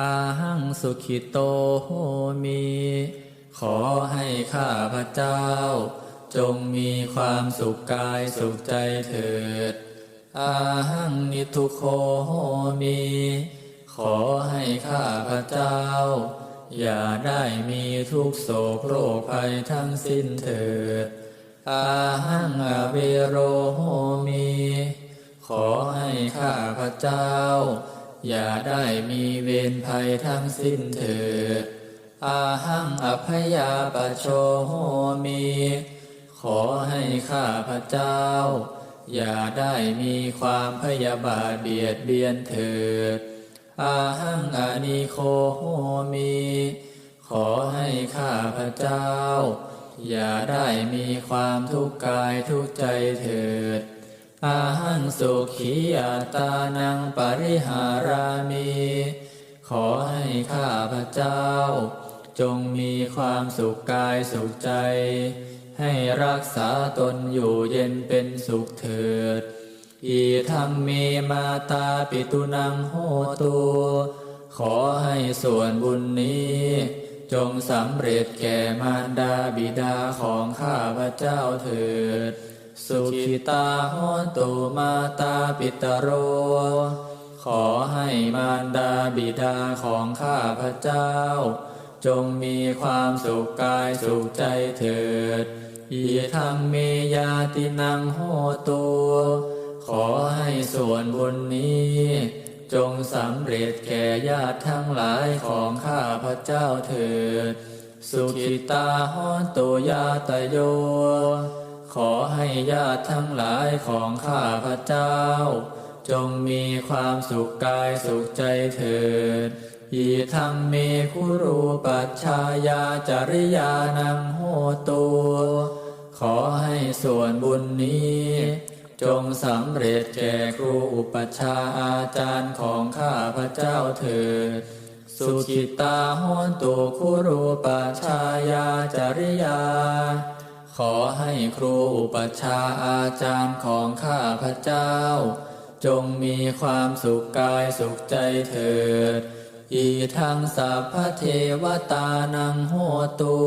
อาหังสุขิโตโหมี ขอให้ข้าพระเจ้า จงมีความสุขกายสุขใจเถิด อาหังนิทุโคโหมี ขอให้ข้าพระเจ้า อย่าได้มีทุกโศกโรคภัยทั้งสิ้นเถิด อาหังอเวโรโหมี ขอให้ข้าพระเจ้า อย่าได้มีเวรภัยทั้งสิ้นเถิดอาหังอภยาปโชโหมี ขอให้ข้าพระเจ้า อย่าได้มีความพยาบาทเบียดเบียนเถิดอาหังอนิโคโหมี ขอให้ข้าพระเจ้า อย่าได้มีความทุกข์กายทุกข์ใจเถิด อาหังสุขีอัตานังปริหารามีขอให้ข้าพเจ้า จงมีความสุขกายสุขใจ ให้รักษาตนอยู่เย็นเป็นสุขเถิด อีธรรมเมาตาปิตุนังโหตูขอให้ส่วนบุญนี้ จงสำเร็จแก่มารดาบิดาของข้าพเจ้าเถิด สุขิตาโหนตุมาตาปิตโร ขอให้มารดาบิดาของข้าพระเจ้า จงมีความสุขกายสุขใจเถิดอีธรรมเมยาตินังโหตูขอให้ส่วนบุญนี้ จงสำเร็จแก่ญาติทั้งหลายของข้าพระเจ้าเถิด สุขิตาหอนตุยาตโย ขอให้ญาติทั้งหลายของข้าพระเจ้า จงมีความสุขกายสุขใจเถิดอีทังเมคุรูปัชชายาจริยานังโหตูขอให้ส่วนบุญนี้ จงสำเร็จแก่ครูอุปชาอาจารย์ของข้าพระเจ้าเถิด สุขิตาโหนตุคุรูปัชชายาจริยา ขอให้ครูอุปัชาอาจารย์ของข้าพระเจ้า จงมีความสุขกายสุขใจเถิด อีทังสัพพเทวตานังโหตู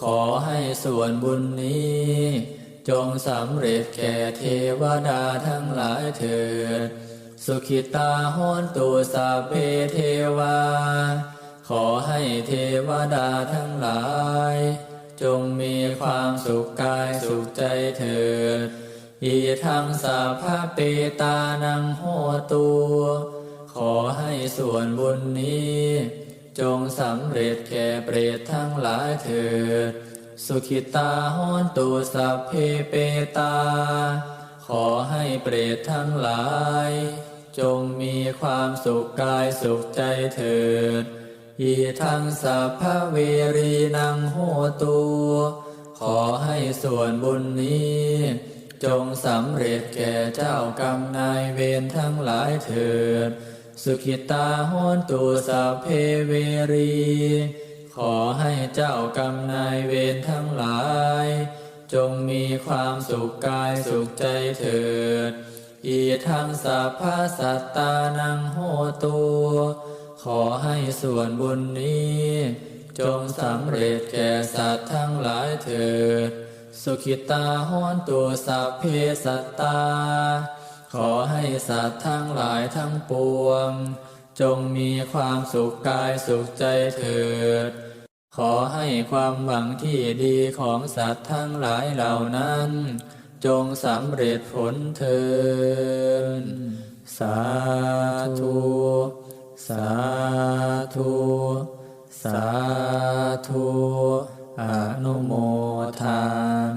ขอให้ส่วนบุญนี้ จงสำเร็จแก่เทวดาทั้งหลายเถิด สุขิตาโหนตุสัพเพเทวา ขอให้เทวดาทั้งหลาย จงมีความสุขกายสุขใจเถิดอีทังสัพพะเปตานังโหตูขอให้ส่วนบุญนี้ จงสำเร็จแก่เปรตทั้งหลายเถิด สุขิตาโหนตุสัพเพเปตา ขอให้เปรตทั้งหลาย จงมีความสุขกายสุขใจเถิด อีทังสัพพเวรีนังโหตูขอให้ส่วนบุญนี้ จงสำเร็จแก่เจ้ากรรมนายเวรทั้งหลายเถิด สุขิตาโหนตุสัพเพเวรี ขอให้เจ้ากรรมนายเวรทั้งหลาย จงมีความสุขกายสุขใจเถิดอีทังสัพพสัตตานังโหตู ขอให้ส่วนบุญนี้ จงสำเร็จแก่สัตว์ทั้งหลายเถิด สุขิตาโหนตุสัพเพสัตตา ขอให้สัตว์ทั้งหลายทั้งปวง จงมีความสุขกายสุขใจเถิด ขอให้ความหวังที่ดีของสัตว์ทั้งหลายเหล่านั้น จงสำเร็จผลเถิดสาธุ สา ส